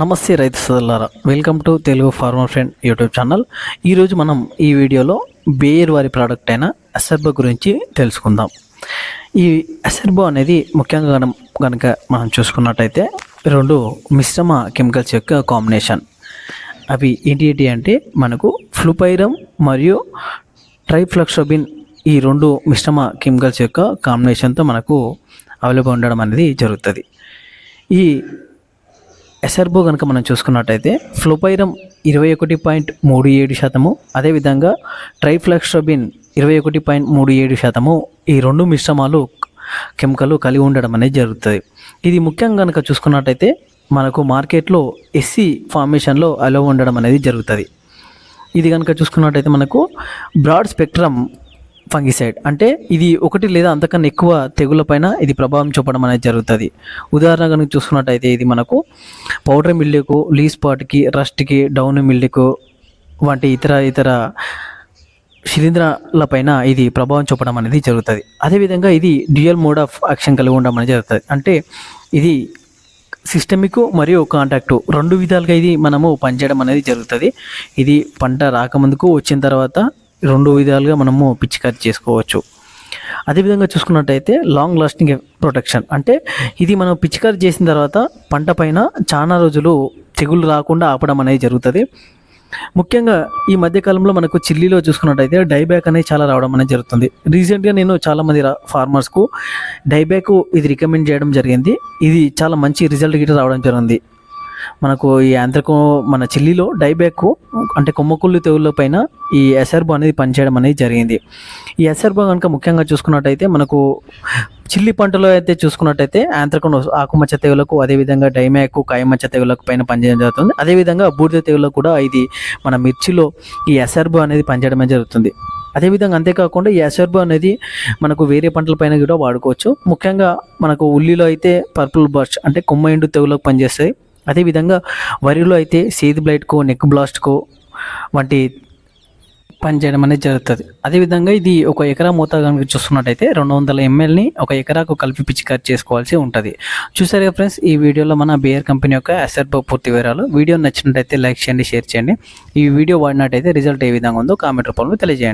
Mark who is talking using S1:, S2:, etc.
S1: నమస్తే రైతు సదలారా welcome to Telugu farmer friend YouTube channel ఈరోజు మనం ఈ వీడియోలో బేయర్ వారి ప్రోడక్ట్ అయిన అసర్బో గురించి తెలుసుకుందాం. ఈ అసర్బో అనేది ముఖ్యంగా కనుక మనం చూసుకున్నట్టయితే రెండు మిశ్రమ కెమికల్స్ యొక్క కాంబినేషన్ అవి ఏంటి ఏంటి అంటే మనకు ఫ్లూపైరమ్ మరియు ట్రైఫ్లక్సోబిన్ ఈ రెండు మిశ్రమ కెమికల్స్ యొక్క కాంబినేషన్తో మనకు అవైలబుల్ ఉండడం అనేది జరుగుతుంది. ఈ ఎసర్బో కనుక మనం చూసుకున్నట్టయితే ఫ్లోపైరమ్ ఇరవై ఒకటి పాయింట్ మూడు ఏడు శాతము అదేవిధంగా ట్రైఫ్లాక్స్ట్రబిన్ ఇరవై ఒకటి పాయింట్ మూడు ఏడు శాతము ఈ రెండు మిశ్రమాలు కెమికల్ కలిగి ఉండడం అనేది జరుగుతుంది. ఇది ముఖ్యంగా కనుక చూసుకున్నట్టయితే మనకు మార్కెట్లో ఎస్సీ ఫార్మేషన్లో అలో ఉండడం అనేది జరుగుతుంది. ఇది కనుక చూసుకున్నట్టయితే మనకు బ్రాడ్ స్పెక్ట్రమ్ ఫంగిసైడ్ అంటే ఇది ఒకటి లేదా అంతకన్నా ఎక్కువ తెగులపైన ఇది ప్రభావం చూపడం అనేది జరుగుతుంది. ఉదాహరణ కనుక చూసుకున్నట్టయితే ఇది మనకు పౌడర్ మిల్లుకు లీ స్పాట్కి రస్ట్కి డౌన్ మిల్లుకు వంటి ఇతర ఇతర శిలీంధ్రాలపైన ఇది ప్రభావం చూపడం అనేది జరుగుతుంది. అదేవిధంగా ఇది డ్యూయల్ మోడ్ ఆఫ్ యాక్షన్ కలిగి ఉండడం అనేది జరుగుతుంది. అంటే ఇది సిస్టమిక్ మరియు కాంటాక్టు రెండు విధాలుగా ఇది మనము పనిచేయడం అనేది జరుగుతుంది. ఇది పంట రాకముందుకు వచ్చిన తర్వాత రెండు విధాలుగా మనము పిచికారి చేసుకోవచ్చు. అదేవిధంగా చూసుకున్నట్టయితే లాంగ్ లాస్టింగ్ ప్రొటెక్షన్ అంటే ఇది మనం పిచికారి చేసిన తర్వాత పంట పైన చాలా రోజులు తెగులు రాకుండా ఆపడం అనేది జరుగుతుంది. ముఖ్యంగా ఈ మధ్యకాలంలో మనకు చిల్లీలో చూసుకున్నట్టయితే డైబ్యాక్ అనేది చాలా రావడం అనేది జరుగుతుంది. రీసెంట్గా నేను చాలామంది రా- ఫార్మర్స్కు డైబ్యాక్ ఇది రికమెండ్ చేయడం జరిగింది. ఇది చాలా మంచి రిజల్ట్ గిట్ట రావడం జరిగింది. మనకు ఈ యాంత్రికం మన చిల్లీలో డైబ్యాక్ అంటే కొమ్మకుళ్ళు తెగుళ్ళ పైన ఈ ఎసర్బో అనేది పనిచేయడం అనేది జరిగింది. ఈ ఎసర్బో కనుక ముఖ్యంగా చూసుకున్నట్టయితే మనకు చిల్లి పంటలో అయితే చూసుకున్నట్టయితే యాంత్రికం ఆకుమచ్చ తెగులకు అదేవిధంగా డైమ్యాక్ కాయమచ్చ తెగులకు పైన పనిచేయడం జరుగుతుంది. అదేవిధంగా బూడిద తెగులకు కూడా ఇది మన మిర్చిలో ఈ ఎసర్బో అనేది పనిచేయడమే జరుగుతుంది. అదేవిధంగా అంతేకాకుండా ఈ ఎసర్బో అనేది మనకు వేరే పంటల పైన కూడా వాడుకోవచ్చు. ముఖ్యంగా మనకు ఉల్లిలో అయితే పర్పుల్ బర్చ్ అంటే కొమ్మ ఎండు తెగులకు పనిచేస్తాయి. అదేవిధంగా వరిలో అయితే సేది బ్లైట్కో నెక్ బ్లాస్ట్కో వంటి పనిచేయడం అనేది జరుగుతుంది. అదేవిధంగా ఇది ఒక ఎకరా మోతాదు కనుక చూస్తున్నట్టయితే రెండు వందల ఎంఎల్ని ఒక ఎకరాకు కలిపి పిచికారి చేసుకోవాల్సి ఉంటుంది. చూసారుగా ఫ్రెండ్స్ ఈ వీడియోలో మన బియర్ కంపెనీ యొక్క అసెట్ పూర్తి వివరాలు. వీడియో నచ్చినట్టయితే లైక్ చేయండి షేర్ చేయండి. ఈ వీడియో వాడినట్టయితే రిజల్ట్ ఏ విధంగా ఉందో కామెంట్ రూపంలో తెలియజేయండి.